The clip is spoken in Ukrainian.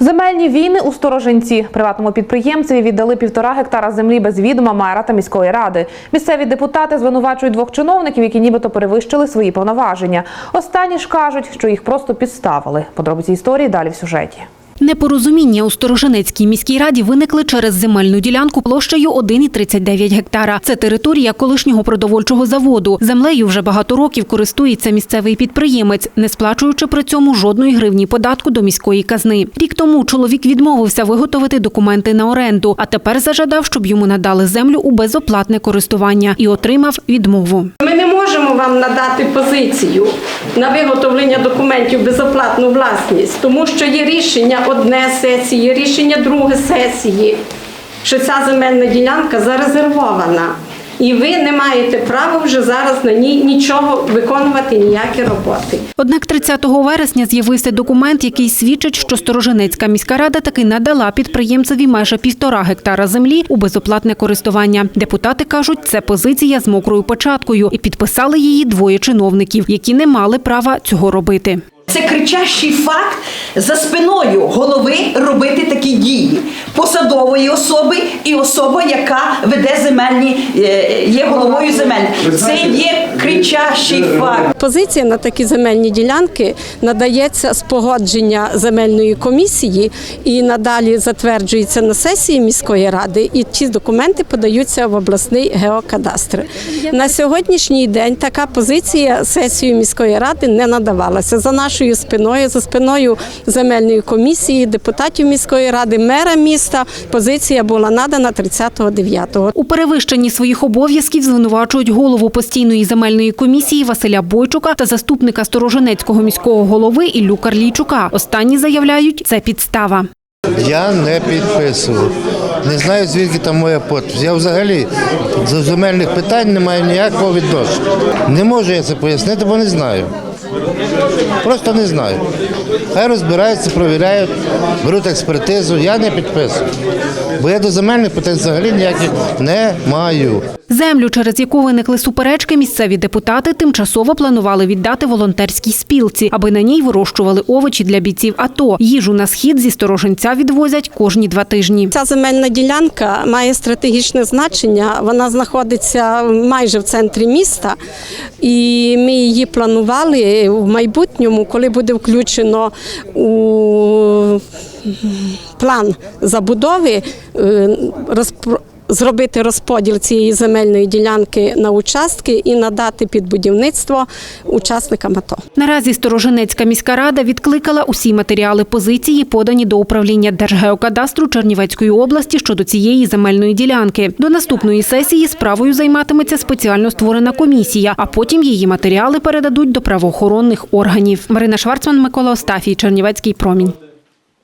Земельні війни у Сторожинці. Приватному підприємцеві віддали півтора гектара землі без відома мера та міської ради. Місцеві депутати звинувачують двох чиновників, які нібито перевищили свої повноваження. Останні ж кажуть, що їх просто підставили. Подробиці історії далі в сюжеті. Непорозуміння у Сторожинецькій міській раді виникли через земельну ділянку площею 1,39 гектара. Це територія колишнього продовольчого заводу. Землею вже багато років користується місцевий підприємець, не сплачуючи при цьому жодної гривні податку до міської казни. Рік тому чоловік відмовився виготовити документи на оренду, а тепер зажадав, щоб йому надали землю у безоплатне користування і отримав відмову. Ми не можемо вам надати позицію на виготовлення документів безоплатну власність, тому що є рішення одне сесії, є рішення друге сесії, що ця земельна ділянка зарезервована. І ви не маєте права вже зараз на ній нічого виконувати, ніякі роботи. Однак 30 вересня з'явився документ, який свідчить, що Сторожинецька міська рада таки надала підприємцеві майже півтора гектара землі у безоплатне користування. Депутати кажуть, це позиція з мокрою початкою, і підписали її двоє чиновників, які не мали права цього робити. Це кричащий факт за спиною голови робити такі дії посадової особи і особа, яка веде земельні, е, є головою земель. Це є кричащий факт. Позиція на такі земельні ділянки надається з погодження земельної комісії і надалі затверджується на сесії міської ради. І ці документи подаються в обласний геокадастр. На сьогоднішній день така позиція сесією міської ради не надавалася за нашою спиною, за спиною земельної комісії, депутатів міської ради, мера міста. Позиція була надана 30.09. У перевищенні своїх обов'язків звинувачують голову постійної земельної комісії Василя Бойчука та заступника Сторожинецького міського голови Іллю Карлійчука. Останні заявляють, це підстава. Я не підписував. Не знаю, звідки там моя подпись. Я взагалі до земельних питань не маю ніякого відношення. Не можу я це пояснити, бо не знаю. Просто не знаю. Хай розбираються, провіряють, беруть експертизу. Я не підписую. Бо я до земельних питань взагалі ніяких не маю. Землю, через яку виникли суперечки, місцеві депутати тимчасово планували віддати волонтерській спілці, аби на ній вирощували овочі для бійців АТО. Їжу на схід зі сторожинця відвозять кожні два тижні. Ця земельна ділянка має стратегічне значення. Вона знаходиться майже в центрі міста, і ми її планували в майбутньому, коли буде включено у план забудови. Зробити розподіл цієї земельної ділянки на участки і надати під будівництво учасникам АТО. Наразі Сторожинецька міська рада відкликала усі матеріали позиції, подані до управління Держгеокадастру Чернівецької області щодо цієї земельної ділянки. До наступної сесії справою займатиметься спеціально створена комісія, а потім її матеріали передадуть до правоохоронних органів. Марина Шварцман, Микола Остафій, Чернівецький промінь.